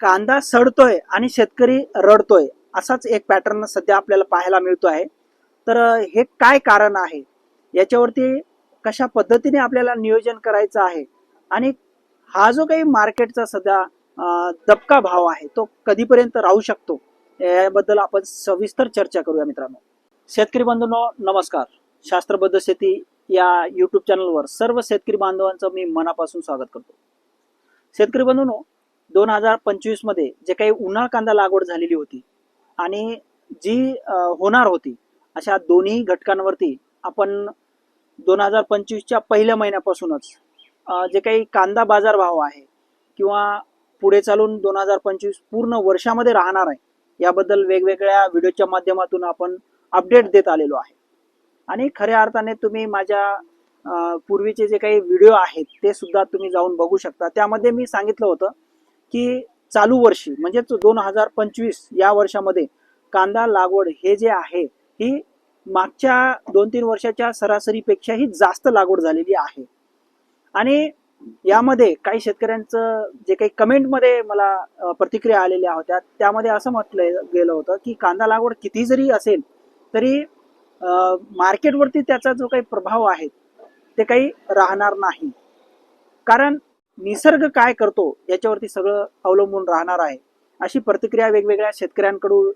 कांदा सडतोय आणि शेतकरी रडतोय असाच एक पॅटर्न सध्या आपल्याला पाहायला मिळतो आहे. तर हे काय कारण आहे? याच्यावरती कशा पद्धतीने आपल्याला नियोजन करायचं आहे? आणि हा जो काही मार्केटचा सध्या दबका भाव आहे तो कधीपर्यंत राहू शकतो? याबद्दल आपण सविस्तर चर्चा करूया मित्रांनो. शेतकरी बांधवांनो नमस्कार. शास्त्रबद्ध शेती या युट्यूब चॅनलवर सर्व शेतकरी बांधवांचं मी मनापासून स्वागत करतो. शेतकरी बांधवांनो दोन हजार पंचवीसमध्ये जे काही उन्हाळ कांदा लागवड झालेली होती आणि जी होणार होती अशा दोन्ही घटकांवरती आपण दोन हजार पंचवीसच्या पहिल्या महिन्यापासूनच जे काही कांदा बाजार भाव आहे किंवा पुढे चालून दोन हजार पंचवीस पूर्ण वर्षामध्ये राहणार आहे याबद्दल वेगवेगळ्या व्हिडिओच्या माध्यमातून आपण अपडेट देत आलेलो आहे. आणि खऱ्या अर्थाने तुम्ही माझ्या पूर्वीचे जे काही व्हिडिओ आहेत ते सुद्धा तुम्ही जाऊन बघू शकता. त्यामध्ये मी सांगितलं होतं की चालू वर्षी म्हणजेच दोन हजार पंचवीस या वर्षामध्ये कांदा लागवड हे जे आहे ही मागच्या दोन तीन वर्षाच्या सरासरीपेक्षाही जास्त लागवड झालेली आहे. आणि यामध्ये काही शेतकऱ्यांचं जे काही कमेंटमध्ये मला प्रतिक्रिया आलेल्या होत्या त्यामध्ये असं म्हटलं गेलं होतं की कांदा लागवड किती जरी असेल तरी मार्केटवरती त्याचा जो काही प्रभाव आहे ते काही राहणार नाही. कारण निसर्ग काय करतो याच्यावरती सगळं अवलंबून राहणार आहे. अशी प्रतिक्रिया वेगवेगळ्या शेतकऱ्यांकडून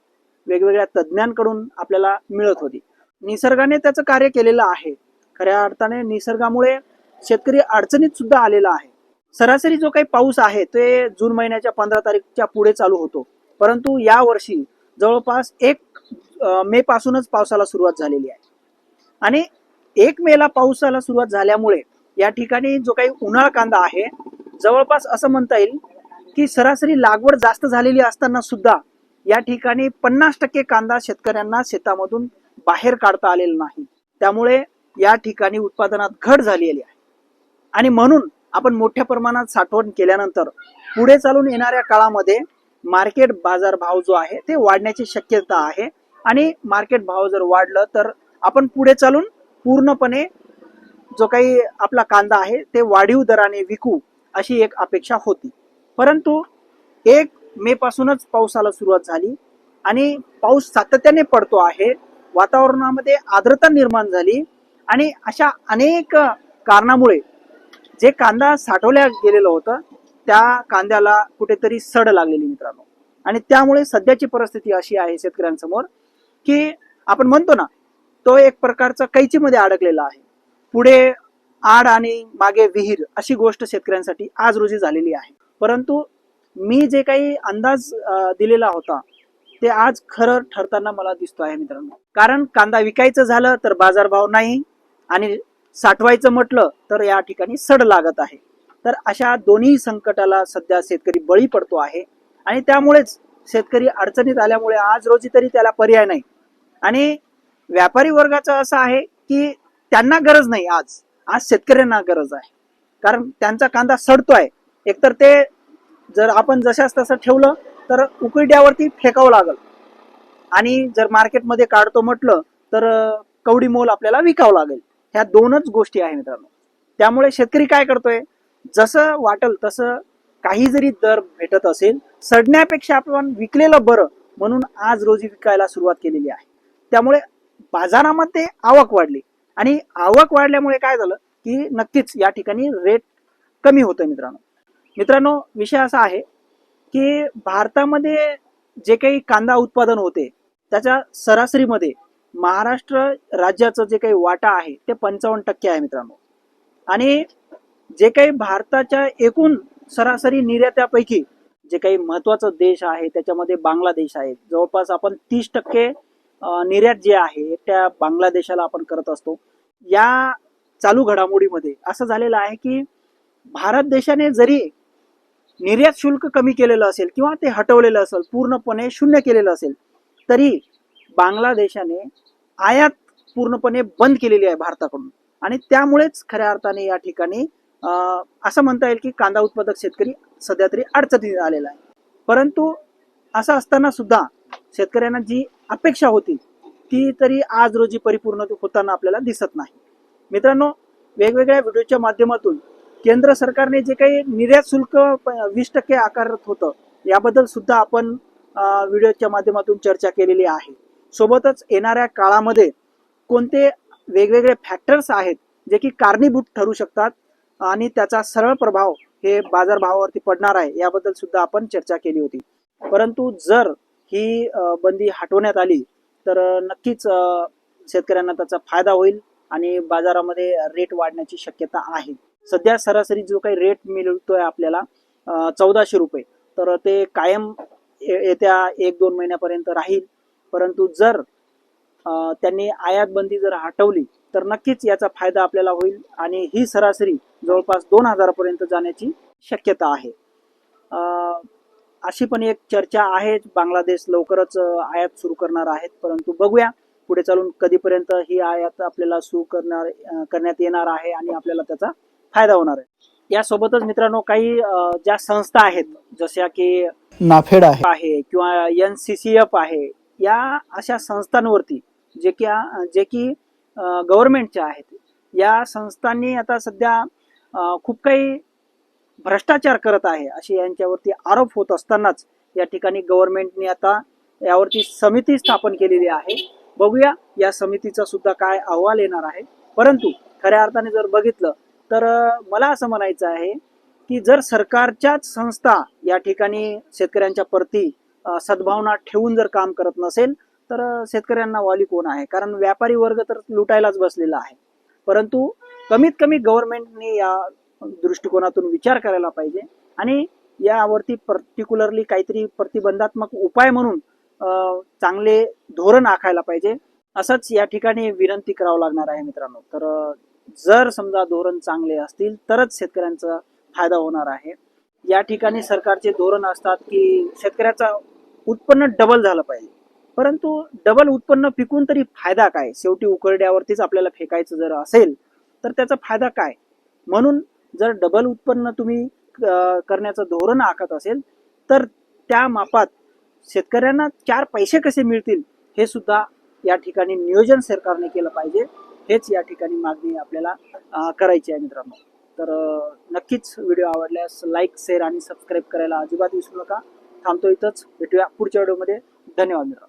वेगवेगळ्या तज्ज्ञांकडून आपल्याला मिळत होती. निसर्गाने त्याचं कार्य केलेलं आहे. खऱ्या अर्थाने निसर्गामुळे शेतकरी अडचणीत सुद्धा आलेला आहे. सरासरी जो काही पाऊस आहे ते जून महिन्याच्या पंधरा तारीखच्या पुढे चालू होतो. परंतु या वर्षी जवळपास एक मे पासूनच पावसाला सुरुवात झालेली आहे. आणि एक मेला पावसाला सुरुवात झाल्यामुळे या ठिकाणी जो काही उन्हाळा कांदा आहे जवळपास असं म्हणता येईल की सरासरी लागवड जास्त झालेली असताना सुद्धा या ठिकाणी पन्नास टक्के कांदा शेतकऱ्यांना शेतामधून बाहेर काढता आलेला नाही. त्यामुळे या ठिकाणी उत्पादनात घट झालेली आहे. आणि म्हणून आपण मोठ्या प्रमाणात साठवण केल्यानंतर पुढे चालून येणाऱ्या काळामध्ये मार्केट बाजार भाव जो आहे ते वाढण्याची शक्यता आहे. आणि मार्केट भाव जर वाढलं तर आपण पुढे चालून पूर्णपणे जो काही आपला कांदा आहे ते वाढीव दराने विकू अशी एक अपेक्षा होती. परंतु एक मे पासूनच पावसाला सुरुवात झाली आणि पाऊस सातत्याने पडतो आहे. वातावरणामध्ये आर्द्रता निर्माण झाली आणि अशा अनेक कारणामुळे जे कांदा साठवल्या गेलेलं होतं त्या कांद्याला कुठेतरी सड लागलेली मित्रांनो. आणि त्यामुळे सध्याची परिस्थिती अशी आहे शेतकऱ्यांसमोर की आपण म्हणतो ना तो एक प्रकारचा कैचीमध्ये अडकलेला आहे. पुढे आड आणि मागे विहीर अशी गोष्ट शेतकऱ्यांसाठी आज रोजी झालेली आहे. परंतु मी जे काही अंदाज दिलेला होता ते आज खरं ठरताना मला दिसतो आहे मित्रांनो. कारण कांदा विकायचं झालं तर बाजारभाव नाही आणि साठवायचं म्हटलं तर या ठिकाणी सड लागत आहे. तर अशा दोन्ही संकटाला सध्या शेतकरी बळी पडतो आहे आणि त्यामुळेच शेतकरी अडचणीत आल्यामुळे आज रोजी तरी त्याला पर्याय नाही. आणि व्यापारी वर्गाचं असं आहे की त्यांना गरज नाही आज. आज शेतकऱ्यांना गरज आहे. कारण त्यांचा कांदा सडतोय. एकतर ते जर आपण जशाच तसं ठेवलं तर उकिरड्यावरती फेकावं लागल. आणि जर मार्केटमध्ये काढतो म्हटलं तर कवडी मोल आपल्याला विकावं लागेल. ह्या दोनच गोष्टी आहे मित्रांनो. त्यामुळे शेतकरी काय करतोय? जसं वाटल तसं काही जरी दर भेटत असेल सडण्यापेक्षा आपण विकलेलं बरं म्हणून आज रोजी विकायला सुरुवात केलेली आहे. त्यामुळे बाजारामध्ये आवक वाढली. आणि आवक वाढल्यामुळे काय झालं की नक्कीच या ठिकाणी रेट कमी होतोय मित्रांनो. मित्रांनो विषय असा आहे की भारतामध्ये जे काही कांदा उत्पादन होते त्याच्या सरासरीमध्ये महाराष्ट्र राज्याचं जे काही वाटा आहे ते पंचावन्न टक्के आहे मित्रांनो. आणि जे काही भारताच्या एकूण सरासरी निर्यात्यापैकी जे काही महत्त्वाचा देश आहे त्याच्यामध्ये बांगलादेश आहे. जवळपास आपण तीस टक्के निर्यात जे आहे त्या बांगलादेशाला आपण करत असतो. या चालू घडामोडीमध्ये असं झालेलं आहे की भारत देशाने जरी निर्यात शुल्क कमी केलेलं असेल किंवा ते हटवलेलं असेल पूर्णपणे शून्य केलेलं असेल तरी बांगलादेशाने आयात पूर्णपणे बंद केलेली आहे भारताकडून. आणि त्यामुळेच खऱ्या अर्थाने या ठिकाणी अं, असं म्हणता येईल की कांदा उत्पादक शेतकरी सध्या तरी अडचणीत आलेला आहे. परंतु असं असताना सुद्धा शेतकऱ्यांना जी अपेक्षा होती ती तरी आज रोजी परिपूर्ण होताना आपल्याला दिसत नाही. मित्रांनो वेगवेगळ्या व्हिडिओच्या माध्यमातून केंद्र सरकारने जे काही निर्यात शुल्क वीस टक्के आकारत होतं याबद्दल सुद्धा आपण व्हिडिओच्या माध्यमातून चर्चा केलेली आहे. सोबतच येणाऱ्या काळामध्ये कोणते वेगवेगळे फॅक्टर्स आहेत जे की कारणीभूत ठरू शकतात आणि त्याचा सरळ प्रभाव हे बाजारभावावरती पडणार आहे याबद्दल सुद्धा आपण चर्चा केली होती. परंतु जर ही बंदी हटवण्यात आली तर नक्कीच शेतकऱ्यांना त्याचा फायदा होईल आणि बाजारामध्ये रेट वाढण्याची शक्यता आहे. सध्या सरासरी जो काही रेट मिळतोय आपल्याला चौदाशे रुपये तर ते कायम येत्या एक दोन महिन्यापर्यंत राहील. परंतु जर त्यांनी आयात बंदी जर हटवली तर नक्कीच याचा फायदा आपल्याला होईल आणि ही सरासरी जवळपास दोन हजारापर्यंत जाण्याची शक्यता आहे. अशी पण एक चर्चा आहे बांगलादेश लवकरच आयात सुरू करणार आहेत. परंतु बघूया पुढे चालून कधीपर्यंत ही आयात आपल्याला सुरू करणार करण्यात येणार आहे आणि आपल्याला त्याचा फायदा होणार आहे. यासोबतच मित्रांनो काही ज्या संस्था आहेत जशा की नाफेड आहे. किंवा एन सी सी एफ आहे या अशा संस्थांवरती जे की जे की गव्हर्नमेंटच्या आहेत या संस्थांनी आता सध्या खूप काही भ्रष्टाचार करत आहे असे यांच्यावरती आरोप होत असतानाच या ठिकाणी गव्हर्नमेंटने आता यावरती समिती स्थापन केलेली आहे. बघूया या समितीचा सुद्धा काय अहवाल येणार आहे. परंतु खऱ्या अर्थाने जर बघितलं तर मला असं म्हणायचं आहे की जर सरकारच्याच संस्था या ठिकाणी शेतकऱ्यांच्या प्रती सद्भावना ठेवून जर काम करत नसेल तर शेतकऱ्यांना वाली कोण आहे? कारण व्यापारी वर्ग तर लुटायलाच बसलेला आहे. परंतु कमीत कमी गव्हर्नमेंटने या दृष्टिकोनातून विचार करायला पाहिजे. आणि यावरती पर्टिक्युलरली काहीतरी प्रतिबंधात्मक उपाय म्हणून चांगले धोरण आखायला पाहिजे. असंच या ठिकाणी विनंती करावं लागणार आहे मित्रांनो. तर जर समजा धोरण चांगले असतील तरच शेतकऱ्यांचा फायदा होणार आहे. या ठिकाणी सरकारचे धोरण असतात की शेतकऱ्याचा उत्पन्न डबल झालं पाहिजे. परंतु डबल उत्पन्न पिकून तरी फायदा काय? शेवटी उकरड्यावरतीच आपल्याला फेकायचं जर असेल तर त्याचा फायदा काय? म्हणून जर डबल उत्पन्न तुम्ही करण्याचं धोरण आखत असेल तर त्या मापात शेतकऱ्यांना चार पैसे कसे मिळतील हे सुद्धा या ठिकाणी नियोजन सरकारने केलं पाहिजे. हेच या ठिकाणी मागणी आपल्याला करायची आहे मित्रांनो. तर नक्कीच व्हिडिओ आवडल्यास लाईक शेअर आणि सबस्क्राईब करायला अजिबात विसरू नका. थांबतो इथंच. भेटूया पुढच्या व्हिडिओमध्ये. धन्यवाद मित्रांनो.